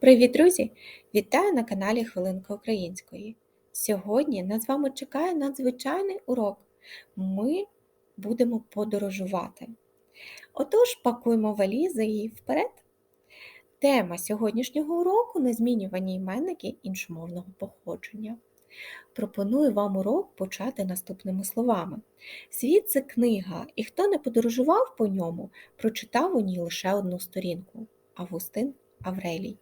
Привіт, друзі! Вітаю на каналі Хвилинка Української. Сьогодні нас з вами чекає надзвичайний урок. Ми будемо подорожувати. Отож, пакуємо валізи і вперед. Тема сьогоднішнього уроку незмінювані іменники іншомовного походження. Пропоную вам урок почати наступними словами. Світ це книга, і хто не подорожував по ньому, прочитав у ній лише одну сторінку Августин Аврелій.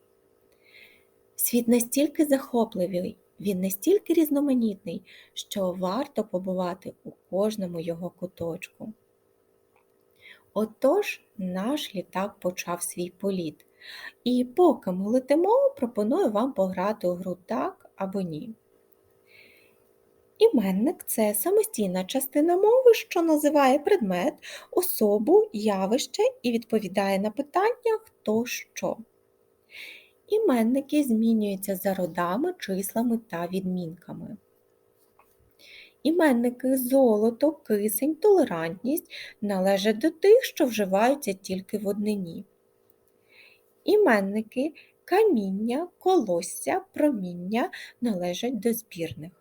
Світ настільки захопливий, він настільки різноманітний, що варто побувати у кожному його куточку. Отож, наш літак почав свій політ. І поки ми летимо, пропоную вам пограти у гру так або ні. Іменник це самостійна частина мови, що називає предмет, особу, явище і відповідає на питання хто що. Іменники змінюються за родами, числами та відмінками. Іменники золото, кисень, толерантність належать до тих, що вживаються тільки в однині. Іменники каміння, колосся, проміння належать до збірних.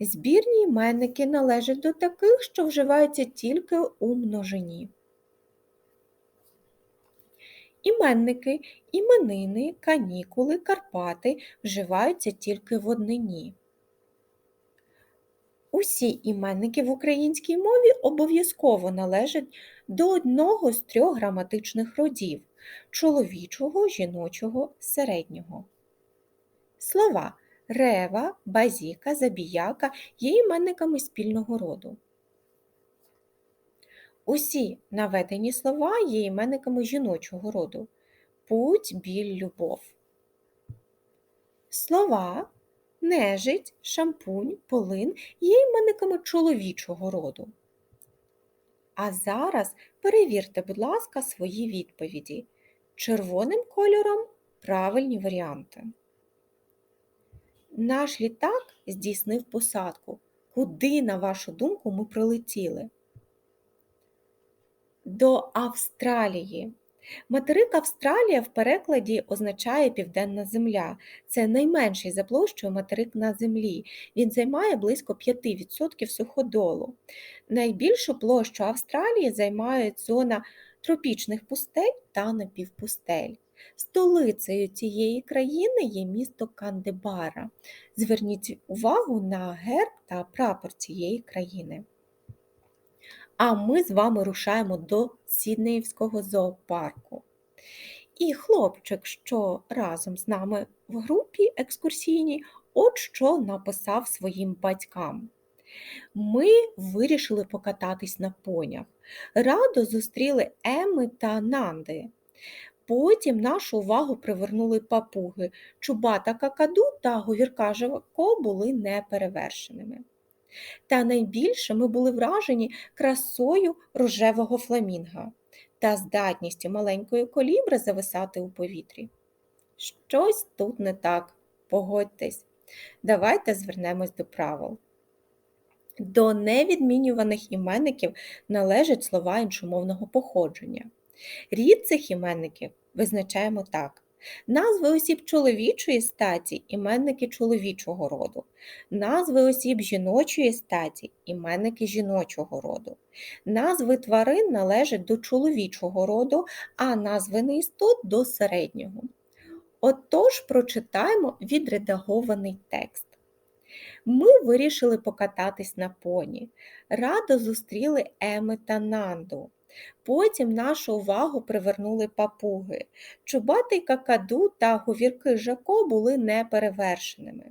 Збірні іменники належать до таких, що вживаються тільки у множині. Іменники, іменини, канікули, Карпати вживаються тільки в однині. Усі іменники в українській мові обов'язково належать до одного з трьох граматичних родів чоловічого, жіночого, середнього. Слова рева, базіка, забіяка є іменниками спільного роду. Усі наведені слова є іменниками жіночого роду путь, біль, любов. Слова нежить, шампунь, полин є іменниками чоловічого роду. А зараз перевірте, будь ласка, свої відповіді. Червоним кольором правильні варіанти. Наш літак здійснив посадку. Куди, на вашу думку, ми прилетіли? До Австралії. Материк Австралія в перекладі означає Південна Земля. Це найменший за площею материк на землі. Він займає близько 5% суходолу. Найбільшу площу Австралії займає зона тропічних пустель та напівпустель. Столицею цієї країни є місто Кандебара. Зверніть увагу на герб та прапор цієї країни. А ми з вами рушаємо до Сіднеївського зоопарку. І хлопчик, що разом з нами в групі екскурсійній, от що написав своїм батькам. Ми вирішили покататись на понях. Радо зустріли Еми та Нанди. Потім нашу увагу привернули папуги. Чубата какаду та говірка Жако були неперевершеними. Та найбільше ми були вражені красою рожевого фламінга та здатністю маленької колібри зависати у повітрі. Щось тут не так, погодьтесь. Давайте звернемось до правил. До невідмінюваних іменників належать слова іншомовного походження. Рід цих іменників визначаємо так: Назви осіб чоловічої статі іменники чоловічого роду, назви осіб жіночої статі іменники жіночого роду. Назви тварин належать до чоловічого роду, а назви неістот до середнього. Отож, прочитаємо відредагований текст. Ми вирішили покататись на поні. Радо зустріли Еми та Нанду. Потім нашу увагу привернули папуги. Чубатий какаду та говірки Жако були неперевершеними.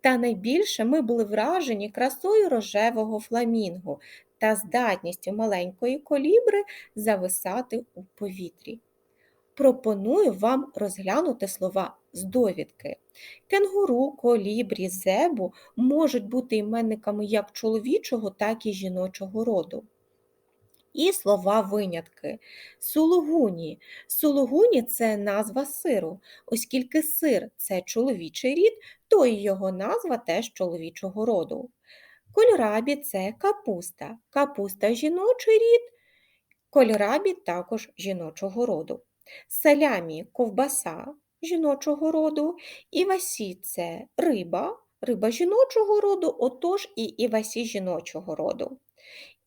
Та найбільше ми були вражені красою рожевого фламінгу та здатністю маленької колібри зависати у повітрі. Пропоную вам розглянути слова з довідки. Кенгуру, колібрі, зебу можуть бути іменниками як чоловічого, так і жіночого роду. І слова винятки. Сулугуні. Сулугуні це назва сиру. Оскільки сир це чоловічий рід, то і його назва теж чоловічого роду. Кольрабі це капуста. Капуста жіночий рід, кольрабі також жіночого роду. Салямі ковбаса жіночого роду, івасі це риба, риба жіночого роду, отож і івасі жіночого роду.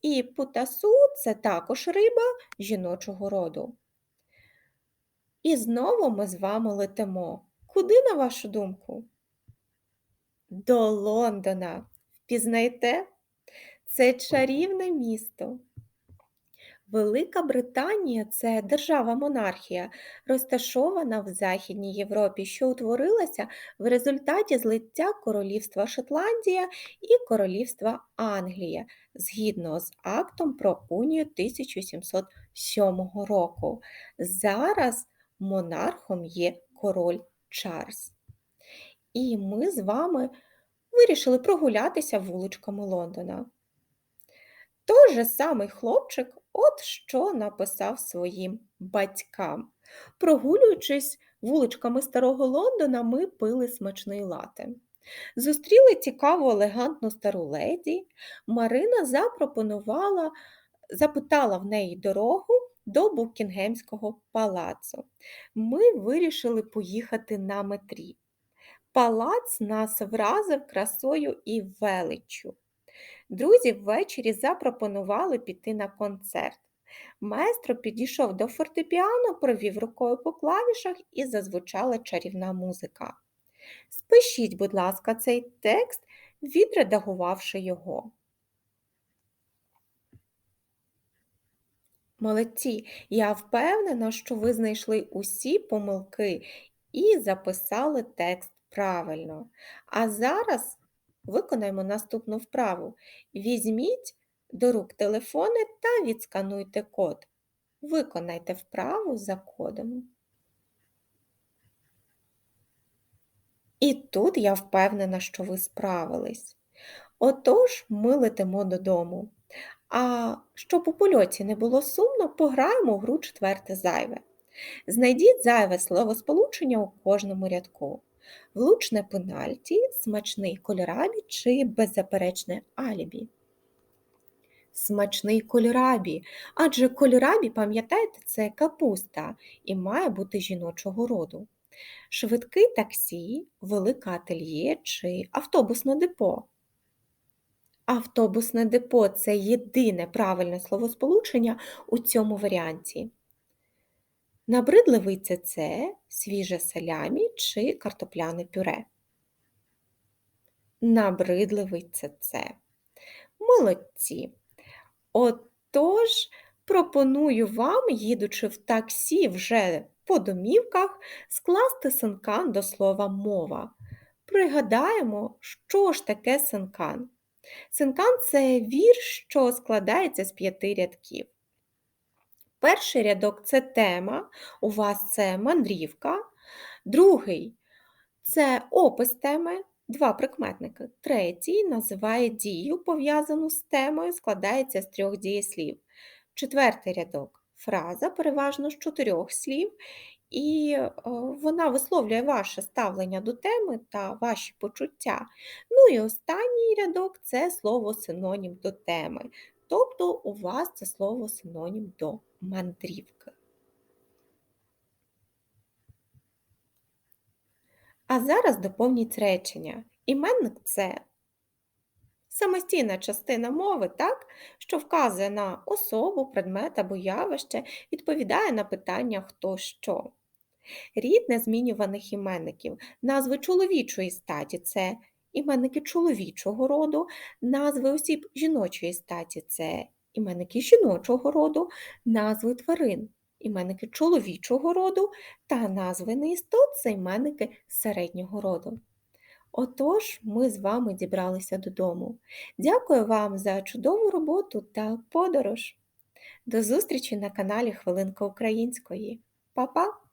І путасу це також риба жіночого роду. І знову ми з вами летимо. Куди, на вашу думку? До Лондона. Впізнайте? Це чарівне місто. Велика Британія це держава-монархія, розташована в Західній Європі, що утворилася в результаті злиття Королівства Шотландія і Королівства Англія згідно з актом про унію 1707 року. Зараз монархом є король Чарльз. І ми з вами вирішили прогулятися вуличками Лондона. Той же самий хлопчик от що написав своїм батькам. Прогулюючись вуличками Старого Лондона, ми пили смачний лате. Зустріли цікаву елегантну стару леді. Марина запропонувала, запитала в неї дорогу до Букінгемського палацу. Ми вирішили поїхати на метрі. Палац нас вразив красою і величчю. Друзі ввечері запропонували піти на концерт. Маестро підійшов до фортепіано, провів рукою по клавішах і зазвучала чарівна музика. Спишіть, будь ласка, цей текст, відредагувавши його. Молодці, я впевнена, що ви знайшли усі помилки і записали текст правильно. А зараз виконаємо наступну вправу. Візьміть до рук телефони та відскануйте код. Виконайте вправу за кодом. І тут я впевнена, що ви справились. Отож, ми летимо додому. А щоб у польоті не було сумно, пограємо в гру четверте зайве. Знайдіть зайве словосполучення у кожному рядку. Влучне пенальті, смачний кольорабі чи беззаперечне алібі. Смачний кольорабі, адже кольорабі, пам'ятаєте, це капуста і має бути жіночого роду. Швидкий таксі, велике ательє чи автобусне депо. Автобусне депо це єдине правильне словосполучення у цьому варіанті. Набридливий це це, свіже салямі чи картопляне пюре. Набридливий це це. Молодці. Отож, пропоную вам, їдучи в таксі вже по домівках, скласти синкан до слова мова. Пригадаємо, що ж таке синкан. Синкан це вірш, що складається з п'яти рядків. Перший рядок це тема, у вас це мандрівка. Другий це опис теми, два прикметники. Третій називає дію, пов'язану з темою, складається з трьох дієслів. Четвертий рядок фраза, переважно з чотирьох слів, і вона висловлює ваше ставлення до теми та ваші почуття. Ну і останній рядок це слово синонім до теми. Тобто у вас це слово синонім до мандрівки. А зараз доповніть речення. Іменник це самостійна частина мови, так, що вказує на особу, предмет або явище, відповідає на питання хто що. Рід незмінюваних іменників, назви чоловічої статі це іменники чоловічого роду, назви осіб жіночої статі це іменники жіночого роду, назви тварин, іменники чоловічого роду та назви неістот це іменники середнього роду. Отож, ми з вами дібралися додому. Дякую вам за чудову роботу та подорож. До зустрічі на каналі Хвилинка Української. Па-па!